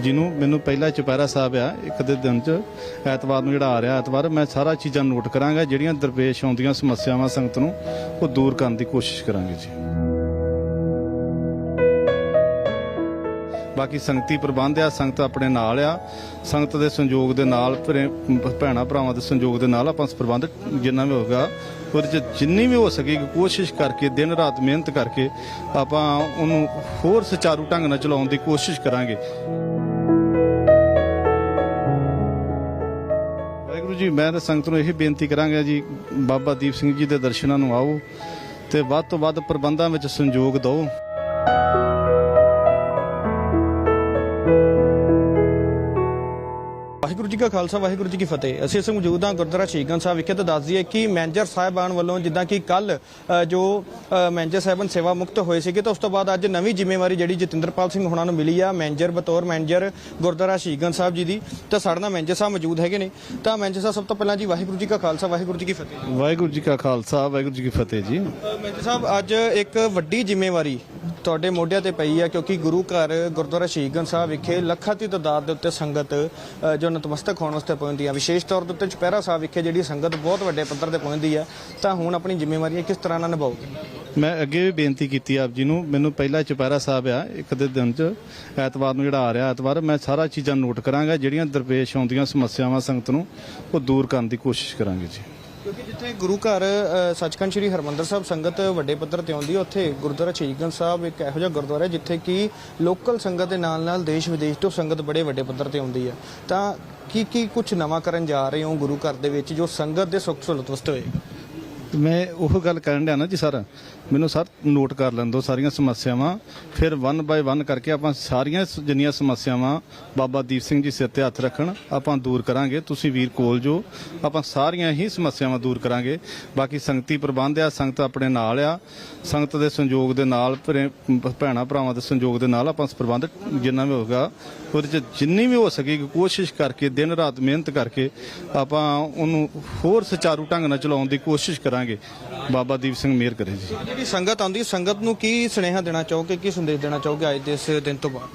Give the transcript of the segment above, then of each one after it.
ਜਿਹਨੂੰ ਮੈਨੂੰ ਪਹਿਲਾ ਚੁਪਹਿਰਾ ਸਾਹਿਬ ਆ, ਇੱਕ ਦੇ ਦਿਨ ਚ ਐਤਵਾਰ ਨੂੰ ਜਿਹੜਾ ਆ ਰਿਹਾ ਐਤਵਾਰ, ਮੈਂ ਸਾਰਾ ਚੀਜ਼ਾਂ ਨੋਟ ਕਰਾਂਗਾ, ਜਿਹੜੀਆਂ ਦਰਪੇਸ਼ ਆਉਂਦੀਆਂ ਸਮੱਸਿਆਵਾਂ ਸੰਗਤ ਨੂੰ, ਉਹ ਦੂਰ ਕਰਨ ਦੀ ਕੋਸ਼ਿਸ਼ ਕਰਾਂਗੇ ਜੀ। ਬਾਕੀ ਸੰਗਤੀ ਪ੍ਰਬੰਧ ਆ, ਸੰਗਤ ਆਪਣੇ ਨਾਲ ਆ, ਸੰਗਤ ਦੇ ਸੰਯੋਗ ਦੇ ਨਾਲ, ਭਰੇ- ਭੈਣਾਂ ਭਰਾਵਾਂ ਦੇ ਸੰਯੋਗ ਦੇ ਨਾਲ ਆਪਾਂ ਪ੍ਰਬੰਧ ਜਿੰਨਾ ਵੀ ਹੋਗਾ ਉਹਦੇ ਚ ਜਿੰਨੀ ਵੀ ਹੋ ਸਕੇਗੀ ਕੋਸ਼ਿਸ਼ ਕਰਕੇ, ਦਿਨ ਰਾਤ ਮਿਹਨਤ ਕਰਕੇ ਆਪਾਂ ਉਹਨੂੰ ਹੋਰ ਸੁਚਾਰੂ ਢੰਗ ਨਾਲ ਚਲਾਉਣ ਦੀ ਕੋਸ਼ਿਸ਼ ਕਰਾਂਗੇ। ਜੀ, ਮੈਂ ਤਾਂ ਸੰਗਤ ਨੂੰ ਇਹ ਬੇਨਤੀ ਕਰਾਂਗਾ ਜੀ, ਬਾਬਾ ਦੀਪ ਸਿੰਘ ਜੀ ਦੇ ਦਰਸ਼ਨਾਂ ਨੂੰ ਆਓ ਤੇ ਵੱਧ ਤੋਂ ਵੱਧ ਪ੍ਰਬੰਧਾਂ ਵਿੱਚ ਸੰਯੋਗ ਦਿਓ। ਵਾਹਿਗੁਰੂ ਜੀ ਕਾ ਖਾਲਸਾ ਵਾਹਿਗੁਰੂ ਜੀ ਕੀ ਫਤਿਹ। ਅਸੀਂ ਇਸ ਮੌਜੂਦ ਹਾਂ ਗੁਰਦੁਆਰਾ ਸ਼ਹੀਦਗੰਜ ਸਾਹਿਬ ਵਿਖੇ ਤੇ ਦੱਸ ਦਈਏ ਕਿ ਮੈਨੇਜਰ ਸਾਹਿਬਾਨ ਵੱਲੋਂ ਜਿੱਦਾਂ ਕਿ ਕੱਲ ਜੋ ਮੈਨੇਜਰ ਸਾਹਿਬਾਨ ਸੇਵਾ ਮੁਕਤ ਹੋਏ ਸੀਗੇ ਤਾਂ ਉਸ ਤੋਂ ਬਾਅਦ ਅੱਜ ਨਵੀਂ ਜ਼ਿੰਮੇਵਾਰੀ ਜਿਹੜੀ ਜਤਿੰਦਰਪਾਲ ਸਿੰਘ ਹੁਣਾਂ ਨੂੰ ਮਿਲੀ ਆ ਮੈਨੇਜਰ ਬਤੌਰ ਮੈਨੇਜਰ ਗੁਰਦੁਆਰਾ ਸ਼ਹੀਦਗੰਜ ਸਾਹਿਬ ਜੀ ਦੀ। ਤਾਂ ਸਾਡੇ ਨਾਲ ਮੈਨੇਜਰ ਸਾਹਿਬ ਮੌਜੂਦ ਹੈਗੇ ਨੇ। ਤਾਂ ਮੈਨੇਜਰ ਸਾਹਿਬ ਸਭ ਤੋਂ ਪਹਿਲਾਂ ਜੀ ਵਾਹਿਗੁਰੂ ਜੀ ਕਾ ਖਾਲਸਾ ਵਾਹਿਗੁਰੂ ਜੀ ਕੀ ਫਤਿਹ। ਵਾਹਿਗੁਰੂ ਜੀ ਕਾ ਖਾਲਸਾ ਵਾਹਿਗੁਰੂ ਜੀ ਕੀ ਫਤਿਹ ਜੀ। ਮੈਨੇਜਰ ਸਾਹਿਬ ਅੱਜ ਇੱਕ ਵੱਡੀ ਜ਼ਿੰਮੇਵਾਰੀ ਤੁਹਾਡੇ ਮੋਢਿਆਂ ਤੇ ਪਈ ਹੈ ਕਿਉਂਕਿ ਗੁਰੂ ਘਰ ਗੁਰਦੁਆਰਾ ਸ਼ਹੀਦਗੰਜ ਸਾਹਿਬ ਵਿਖੇ ਲੱਖਾਂ ਦੀ ਤਾਦਾਦ ਦੇ ਉੱਤੇ ਸੰਗਤ ਜੋ ਨਤਮਸਤਕ ਹੋਣ ਵਾਸਤੇ ਪਹੁੰਚਦੀ ਹੈ ਵਿਸ਼ੇਸ਼ ਤੌਰ ਦੇ ਉੱਤੇ ਚੁਪਹਿਰਾ ਸਾਹਿਬ ਵਿਖੇ ਜਿਹੜੀ ਸੰਗਤ ਬਹੁਤ ਵੱਡੇ ਪੱਧਰ ਤੇ ਪਹੁੰਚਦੀ ਹੈ ਤਾਂ ਹੁਣ ਆਪਣੀ ਜ਼ਿੰਮੇਵਾਰੀਆਂ ਕਿਸ ਤਰ੍ਹਾਂ ਨਾਲ ਨਿਭਾਓਗੇ? ਮੈਂ ਅੱਗੇ ਵੀ ਬੇਨਤੀ ਕੀਤੀ ਆਪ ਜੀ ਨੂੰ, ਮੈਨੂੰ ਪਹਿਲਾ ਚੁਪਹਿਰਾ ਸਾਹਿਬ ਆ, ਇੱਕ ਦੇ ਦਿਨ ਚ ਐਤਵਾਰ ਨੂੰ ਜਿਹੜਾ ਆ ਰਿਹਾ ਐਤਵਾਰ, ਮੈਂ ਸਾਰਾ ਚੀਜ਼ਾਂ ਨੋਟ ਕਰਾਂਗਾ, ਜਿਹੜੀਆਂ ਦਰਪੇਸ਼ ਆਉਂਦੀਆਂ ਸਮੱਸਿਆਵਾਂ ਸੰਗਤ ਨੂੰ, ਉਹ ਦੂਰ ਕਰਨ ਦੀ ਕੋਸ਼ਿਸ਼ ਕਰਾਂਗੇ ਜੀ। ਕਿਉਂਕਿ ਜਿੱਥੇ ਗੁਰੂ ਘਰ ਸੱਚਖੰਡ ਸ੍ਰੀ ਹਰਮੰਦਰ ਸਾਹਿਬ ਸੰਗਤ ਵੱਡੇ ਪੱਧਰ ਤੇ ਆਉਂਦੀ ਹੈ, ਉੱਥੇ ਗੁਰਦੁਆਰਾ ਸ਼ਹੀਦਗੰਜ ਸਾਹਿਬ ਇੱਕ ਇਹੋ ਜਿਹਾ ਗੁਰਦੁਆਰਾ ਹੈ, ਜਿੱਥੇ ਕਿ ਲੋਕਲ ਸੰਗਤ ਦੇ ਨਾਲ ਨਾਲ ਦੇਸ਼ ਵਿਦੇਸ਼ ਤੋਂ ਸੰਗਤ ਬੜੇ ਵੱਡੇ ਪੱਧਰ ਤੇ ਆਉਂਦੀ ਹੈ। ਤਾਂ ਕੀ ਕੀ ਕੁਝ ਨਵਾਂ ਕਰਨ ਜਾ ਰਹੇ ਹੋ ਗੁਰੂ ਘਰ ਦੇ ਵਿੱਚ ਜੋ ਸੰਗਤ ਦੇ ਸੁੱਖ ਸਹੂਲਤ ਵਾਸਤੇ ਹੋਏਗਾ? ਮੈਂ ਉਹ ਗੱਲ ਕਰਨ ਡਿਆ ਨਾ ਜੀ ਸਰ, ਮੈਨੂੰ ਸਰ ਨੋਟ ਕਰ ਲੈਣ ਦਿਓ ਸਾਰੀਆਂ ਸਮੱਸਿਆਵਾਂ, ਫਿਰ ਵਨ ਬਾਏ ਵਨ ਕਰਕੇ ਆਪਾਂ ਸਾਰੀਆਂ ਸ- ਜਿੰਨੀਆਂ ਸਮੱਸਿਆਵਾਂ ਬਾਬਾ ਦੀਪ ਸਿੰਘ ਜੀ ਸਿਰ ਤੇ ਹੱਥ ਰੱਖਣ, ਆਪਾਂ ਦੂਰ ਕਰਾਂਗੇ, ਤੁਸੀਂ ਵੀਰ ਕੋਲ ਜੋ, ਆਪਾਂ ਸਾਰੀਆਂ ਹੀ ਸਮੱਸਿਆਵਾਂ ਦੂਰ ਕਰਾਂਗੇ। ਬਾਕੀ ਸੰਗਤੀ ਪ੍ਰਬੰਧ ਆ, ਸੰਗਤ ਆਪਣੇ ਨਾਲ ਆ, ਸੰਗਤ ਦੇ ਸੰਯੋਗ ਦੇ ਨਾਲ, ਭਰੇ- ਭੈਣਾਂ ਭਰਾਵਾਂ ਦੇ ਸੰਯੋਗ ਦੇ ਨਾਲ ਆਪਾਂ ਪ੍ਰਬੰਧ ਜਿੰਨਾ ਵੀ ਹੋਗਾ ਉਹਦੇ ਚ ਜਿੰਨੀ ਵੀ ਹੋ ਸਕੇਗੀ ਕੋਸ਼ਿਸ਼ ਕਰਕੇ, ਦਿਨ ਰਾਤ ਮਿਹਨਤ ਕਰਕੇ ਆਪਾਂ ਉਹਨੂੰ ਹੋਰ ਸੁਚਾਰੂ ਢੰਗ ਨਾਲ ਚਲਾਉਣ ਦੀ ਕੋਸ਼ਿਸ਼ ਕਰਾਂਗੇ। ਬਾਬਾ ਦੀਪ ਸਿੰਘ ਮਿਹਰ ਕਰੇ ਜੀ। ਜਿਹੜੀ ਸੰਗਤ ਆਉਂਦੀ ਸੰਗਤ ਨੂੰ ਕੀ ਸੁਨੇਹਾ ਦੇਣਾ ਚਾਹੋਗੇ ਕੀ ਸੰਦੇਸ਼ ਦੇਣਾ ਚਾਹੋਗੇ ਅੱਜ ਦੇ ਇਸ ਦਿਨ ਤੋਂ ਬਾਅਦ?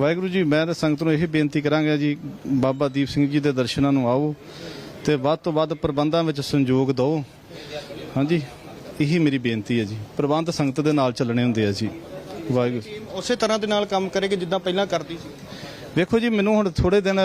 ਵਾਹਿਗੁਰੂ ਜੀ ਮੈਂ ਤਾਂ ਸੰਗਤ ਨੂੰ ਇਹ ਬੇਨਤੀ ਕਰਾਂਗਾ ਜੀ ਬਾਬਾ ਦੀਪ ਸਿੰਘ ਜੀ ਦੇ ਦਰਸ਼ਨਾਂ ਨੂੰ ਆਓ ਤੇ ਵੱਧ ਤੋਂ ਵੱਧ ਪ੍ਰਬੰਧਾਂ ਵਿੱਚ ਸੰਯੋਗ ਦਿਓ। ਹਾਂਜੀ ਇਹੀ ਮੇਰੀ ਬੇਨਤੀ ਹੈ ਜੀ। ਪ੍ਰਬੰਧ ਸੰਗਤ ਦੇ ਨਾਲ ਚੱਲਣੇ ਹੁੰਦੇ ਆ ਜੀ। ਵਾਹਿਗੁਰੂ। ਉਸੇ ਤਰ੍ਹਾਂ ਦੇ ਨਾਲ ਕੰਮ ਕਰੇਗੇ ਜਿੱਦਾਂ ਪਹਿਲਾਂ ਕਰਦੀ ਸੀ। ਵੇਖੋ ਜੀ, ਮੈਨੂੰ ਹੁਣ ਥੋੜੇ ਦਿਨ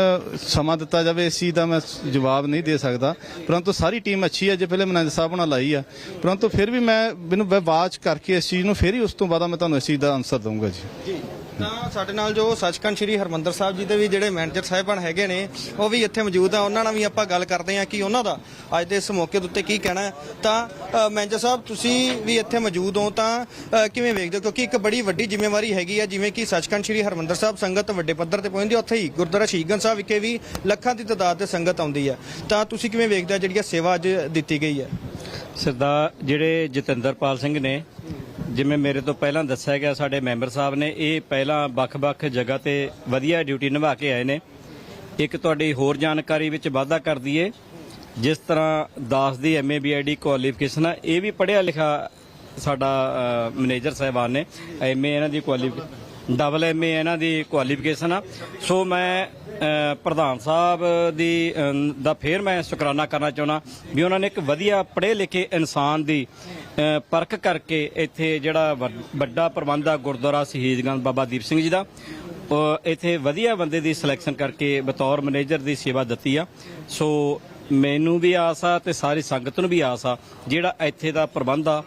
ਸਮਾਂ ਦਿੱਤਾ ਜਾਵੇ, ਇਸ ਚੀਜ਼ ਦਾ ਮੈਂ ਜਵਾਬ ਨਹੀਂ ਦੇ ਸਕਦਾ। ਪਰੰਤੂ ਸਾਰੀ ਟੀਮ ਅੱਛੀ ਹੈ, ਜੇ ਪਹਿਲੇ ਮਨੰਦ ਸਾਹਿਬ ਨਾਲ ਲਾਈ ਆ। ਪਰੰਤੂ ਫਿਰ ਵੀ ਮੈਂ, ਮੈਨੂੰ ਵਾਚ ਕਰਕੇ ਇਸ ਚੀਜ਼ ਨੂੰ ਫਿਰ ਹੀ ਉਸ ਤੋਂ ਬਾਅਦ ਮੈਂ ਤੁਹਾਨੂੰ ਇਸ ਚੀਜ਼ ਦਾ ਆਨਸਰ ਦਊਂਗਾ ਜੀ। ਜੀ। ਤਾਂ ਸਾਡੇ ਨਾਲ ਜੋ ਸੱਚਖੰਡ ਸ੍ਰੀ ਹਰਮੰਦਰ ਸਾਹਿਬ ਜੀ ਦੇ ਵੀ ਜਿਹੜੇ ਮੈਨੇਜਰ ਸਾਹਿਬਾਨ ਹੈਗੇ ਨੇ ਉਹ ਵੀ ਇੱਥੇ ਮੌਜੂਦ ਆ। ਉਹਨਾਂ ਨਾਲ ਵੀ ਆਪਾਂ ਗੱਲ ਕਰਦੇ ਹਾਂ ਕਿ ਉਹਨਾਂ ਦਾ ਅੱਜ ਦੇ ਇਸ ਮੌਕੇ ਦੇ ਉੱਤੇ ਕੀ ਕਹਿਣਾ ਹੈ। ਤਾਂ ਮੈਨੇਜਰ ਸਾਹਿਬ ਤੁਸੀਂ ਵੀ ਇੱਥੇ ਮੌਜੂਦ ਹੋ ਤਾਂ ਅ, ਕਿਵੇਂ ਵੇਖਦੇ ਹੋ? ਕਿਉਂਕਿ ਇੱਕ ਬੜੀ ਵੱਡੀ ਜ਼ਿੰਮੇਵਾਰੀ ਹੈਗੀ ਆ ਜਿਵੇਂ ਕਿ ਸੱਚਖੰਡ ਸ੍ਰੀ ਹਰਮੰਦਰ ਸਾਹਿਬ ਸੰਗਤ ਵੱਡੇ ਪੱਧਰ ਤੇ ਪਹੁੰਚਦੀ ਆ, ਉੱਥੇ ਹੀ ਗੁਰਦੁਆਰਾ ਸ਼ਹੀਦਗੰਜ ਸਾਹਿਬ ਵਿਖੇ ਵੀ ਲੱਖਾਂ ਦੀ ਤਾਦਾਦ ਤੇ ਸੰਗਤ ਆਉਂਦੀ ਹੈ ਤਾਂ ਤੁਸੀਂ ਕਿਵੇਂ ਵੇਖਦੇ ਹੋ ਜਿਹੜੀ ਇਹ ਸੇਵਾ ਅੱਜ ਦਿੱਤੀ ਗਈ ਹੈ? ਸਰਦਾਰ ਜਿਹੜੇ ਜਤਿੰਦਰਪਾਲ ਸਿੰਘ ਨੇ ਜਿਵੇਂ ਮੇਰੇ ਤੋਂ ਪਹਿਲਾਂ ਦੱਸਿਆ ਗਿਆ ਸਾਡੇ ਮੈਂਬਰ ਸਾਹਿਬ ਨੇ, ਇਹ ਪਹਿਲਾਂ ਵੱਖ-ਵੱਖ ਜਗ੍ਹਾ ਤੇ ਵਧੀਆ ਡਿਊਟੀ ਨਿਭਾ ਕੇ ਆਏ ਨੇ। ਇੱਕ ਤੁਹਾਡੀ ਹੋਰ ਜਾਣਕਾਰੀ ਵਿੱਚ ਵਾਧਾ ਕਰ ਦਈਏ। ਜਿਸ ਤਰ੍ਹਾਂ ਦਾਸ ਦੀ ਐਮਏ ਬੀਆਈਡੀ ਕੁਆਲੀਫਿਕੇਸ਼ਨ ਆ, ਇਹ ਵੀ ਪੜ੍ਹਿਆ ਲਿਖਾ ਸਾਡਾ ਮੈਨੇਜਰ ਸਾਹਿਬਾਨ ਨੇ। ਐਮਏ ਇਹਨਾਂ ਦੀ ਕੁਆਲੀਫਿਕੇਸ਼ਨ ਡਬਲ ਐਮਏ ਇਹਨਾਂ ਦੀ ਕੁਆਲੀਫਿਕੇਸ਼ਨ ਆ। ਸੋ ਮੈਂ ਪ੍ਰਧਾਨ ਸਾਹਿਬ ਦੀ ਦਾ ਫੇਰ ਮੈਂ ਸ਼ੁਕਰਾਨਾ ਕਰਨਾ ਚਾਹੁੰਦਾ ਵੀ ਉਹਨਾਂ ਨੇ ਇੱਕ ਵਧੀਆ ਪੜ੍ਹੇ ਲਿਖੇ ਇਨਸਾਨ ਦੀ ਪਰਖ ਕਰਕੇ ਇੱਥੇ ਜਿਹੜਾ ਵੱਡ- ਵੱਡਾ ਪ੍ਰਬੰਧ ਆ ਗੁਰਦੁਆਰਾ ਸ਼ਹੀਦਗੰਜ ਬਾਬਾ ਦੀਪ ਸਿੰਘ ਜੀ ਦਾ। ਇੱਥੇ ਵਧੀਆ ਬੰਦੇ ਦੀ ਸਿਲੈਕਸ਼ਨ ਕਰਕੇ ਬਤੌਰ ਮੈਨੇਜਰ ਦੀ ਸੇਵਾ ਦਿੱਤੀ ਆ। ਸੋ ਮੈਨੂੰ ਵੀ ਆਸ ਆ ਤੇ ਸਾਰੀ ਸੰਗਤ ਨੂੰ ਵੀ ਆਸ ਆ, ਜਿਹੜਾ ਇੱਥੇ ਦਾ ਪ੍ਰਬੰਧ ਆ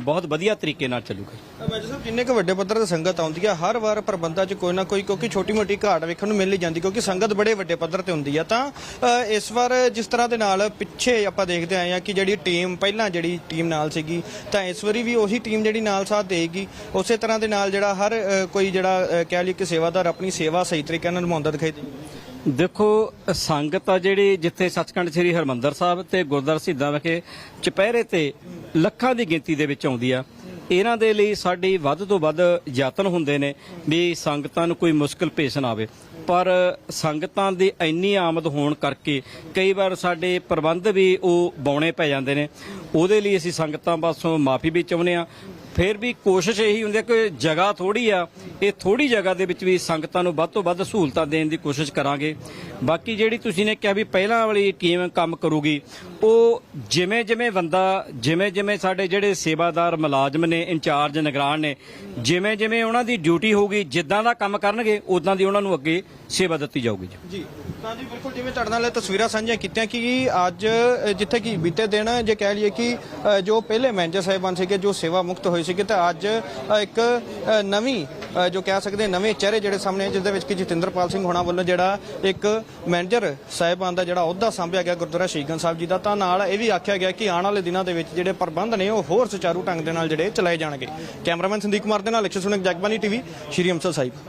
ਬਹੁਤ ਵਧੀਆ ਤਰੀਕੇ ਨਾਲ ਚੱਲੂਗਾ। ਮੈਜਰ ਸਾਹਿਬ, ਜਿੰਨੇ ਕੁ ਵੱਡੇ ਪੱਧਰ ਤੇ ਸੰਗਤ ਆਉਂਦੀ ਆ, ਹਰ ਵਾਰ ਪ੍ਰਬੰਧਾਂ 'ਚ ਕੋਈ ਨਾ ਕੋਈ, ਕਿਉਂਕਿ ਛੋਟੀ ਮੋਟੀ ਘਾਟ ਵੇਖਣ ਨੂੰ ਮਿਲ ਹੀ ਜਾਂਦੀ, ਕਿਉਂਕਿ ਸੰਗਤ ਬੜੇ ਵੱਡੇ ਪੱਧਰ ਤੇ ਹੁੰਦੀ ਆ। ਤਾਂ ਇਸ ਵਾਰ ਜਿਸ ਤਰ੍ਹਾਂ ਦੇ ਨਾਲ ਪਿੱਛੇ ਆਪਾਂ ਦੇਖਦੇ ਆਏ ਆ ਕਿ ਜਿਹੜੀ ਟੀਮ, ਪਹਿਲਾਂ ਜਿਹੜੀ ਟੀਮ ਨਾਲ ਸੀਗੀ, ਤਾਂ ਇਸ ਵਾਰੀ ਵੀ ਉਹੀ ਟੀਮ ਜਿਹੜੀ ਨਾਲ ਸਾਥ ਦੇਗੀ ਉਸੇ ਤਰ੍ਹਾਂ ਦੇ ਨਾਲ ਜਿਹੜਾ ਹਰ ਕੋਈ ਜਿਹੜਾ ਕਹਿ ਲਈ ਕਿ ਸੇਵਾਦਾਰ ਆਪਣੀ ਸੇਵਾ ਸਹੀ ਤਰੀਕੇ ਨਾਲ ਨਿਭਾਉਂਦਾ ਦਿਖਾਈ ਦੇ ਦੇਖੋ, ਸੰਗਤ ਆ ਜਿਹੜੀ ਜਿੱਥੇ ਸੱਚਖੰਡ ਸ੍ਰੀ ਹਰਮੰਦਰ ਸਾਹਿਬ ਤੇ ਗੁਰਦੁਆਰਾ ਸਿੱਧਾ ਵਿਖੇ ਚੁਪਹਿਰੇ ਤੇ ਲੱਖਾਂ ਦੀ ਗਿਣਤੀ ਦੇ ਵਿੱਚ ਆਉਂਦੀ ਆ, ਇਹਨਾਂ ਦੇ ਲਈ ਸਾਡੀ ਵੱਧ ਤੋਂ ਵੱਧ ਯਤਨ ਹੁੰਦੇ ਨੇ ਵੀ ਸੰਗਤਾਂ ਨੂੰ ਕੋਈ ਮੁਸ਼ਕਲ ਪੇਸ਼ ਨਾ ਆਵੇ। ਪਰ ਸੰਗਤਾਂ ਦੀ ਇੰਨੀ ਆਮਦ ਹੋਣ ਕਰਕੇ ਕਈ ਵਾਰ ਸਾਡੇ ਪ੍ਰਬੰਧ ਵੀ ਉਹ ਬੌਣੇ ਪੈ ਜਾਂਦੇ ਨੇ। ਉਹਦੇ ਲਈ ਅਸੀਂ ਸੰਗਤਾਂ ਪਾਸੋਂ ਮਾਫੀ ਵੀ ਚਾਹੁੰਦੇ ਆ ਫਿਰ ਵੀ ਕੋਸ਼ਿਸ਼ ਇਹੀ ਹੁੰਦੀ ਹੈ ਕਿ ਜਗ੍ਹਾ ਥੋੜੀ ਆ, ਇਹ ਥੋੜੀ ਜਗ੍ਹਾ ਦੇ ਵਿੱਚ ਵੀ ਸੰਗਤਾਂ ਨੂੰ ਵੱਧ ਤੋਂ ਵੱਧ ਸਹੂਲਤਾਂ ਦੇਣ ਦੀ ਕੋਸ਼ਿਸ਼ ਕਰਾਂਗੇ। ਬਾਕੀ ਜਿਹੜੀ ਤੁਸੀਂ ਨੇ ਕਿਹਾ ਵੀ ਪਹਿਲਾਂ ਵਾਲੀ ਟੀਮ ਕੰਮ ਕਰੂਗੀ, ਉਹ ਜਿਵੇਂ ਜਿਵੇਂ ਬੰਦਾ, ਜਿਵੇਂ ਜਿਵੇਂ ਸਾਡੇ ਜਿਹੜੇ ਸੇਵਾਦਾਰ ਮੁਲਾਜ਼ਮ ਨੇ, ਇੰਚਾਰਜ, ਨਿਗਰਾਨ ਨੇ, ਜਿਵੇਂ ਜਿਵੇਂ ਉਹਨਾਂ ਦੀ ਡਿਊਟੀ ਹੋਊਗੀ, ਜਿੱਦਾਂ ਦਾ ਕੰਮ ਕਰਨਗੇ ਉਦਾਂ ਦੀ ਉਹਨਾਂ ਨੂੰ ਅੱਗੇ ਸੇਵਾ ਦਿੱਤੀ ਜਾਊਗੀ ਜੀ। ਜੀ। ਤਾਂ ਜੀ, ਬਿਲਕੁਲ ਜਿਵੇਂ ਤੁਹਾਡੇ ਨਾਲ ਇਹ ਤਸਵੀਰਾਂ ਸਾਂਝੀਆਂ ਕੀਤੀਆਂ ਕਿ ਅੱਜ ਜਿੱਥੇ ਕਿ ਬੀਤੇ ਦਿਨ ਜੇ ਕਹਿ ਲਈਏ ਕਿ ਜੋ ਪਹਿਲੇ ਮੈਨੇਜਰ ਸਾਹਿਬਾਨ ਸੀਗੇ, ਜੋ ਸੇਵਾ ਮੁਕਤ ਹੋਏ ਸੀਗੇ, ਤਾਂ ਅੱਜ ਇੱਕ ਨਵੀਂ ਜੋ ਕਹਿ ਸਕਦੇ ਨਵੇਂ ਚਿਹਰੇ ਜਿਹੜੇ ਸਾਹਮਣੇ ਜਿਸ ਦੇ ਵਿੱਚ ਕਿ ਜਤਿੰਦਰਪਾਲ ਸਿੰਘ ਹੋਣਾ ਵੱਲੋਂ ਜਿਹੜਾ ਇੱਕ ਮੈਨੇਜਰ ਸਾਹਿਬਾਨ ਦਾ ਜਿਹੜਾ ਅਹੁਦਾ ਸੰਭਿਆ ਗਿਆ ਗੁਰਦੁਆਰਾ ਸ਼ੀਗੰਜ ਸਾਹਿਬ ਜੀ ਦਾ, ਤਾਂ ਨਾਲ ਇਹ ਵੀ ਆਖਿਆ ਗਿਆ ਕਿ ਆਉਣ ਵਾਲੇ ਦਿਨਾਂ ਦੇ ਵਿੱਚ ਜਿਹੜੇ ਪ੍ਰਬੰਧ ਨੇ, ਉਹ ਹੋਰ ਸੁਚਾਰੂ ਢੰਗ ਦੇ ਨਾਲ ਜਿਹੜੇ ਚਲਾਏ ਜਾਣਗੇ। ਕੈਮਰਾਮੈਨ ਸੰਦੀਪ ਕੁਮਾਰ ਦੇ ਨਾਲ ਲਖਸ਼ ਸੁਣਕ ਜਗਬਾਨੀ ਟੀਵੀ, ਸ਼੍ਰੀ ਅੰਮ੍ਰਿਤਸਰ ਸਾਹਿਬ।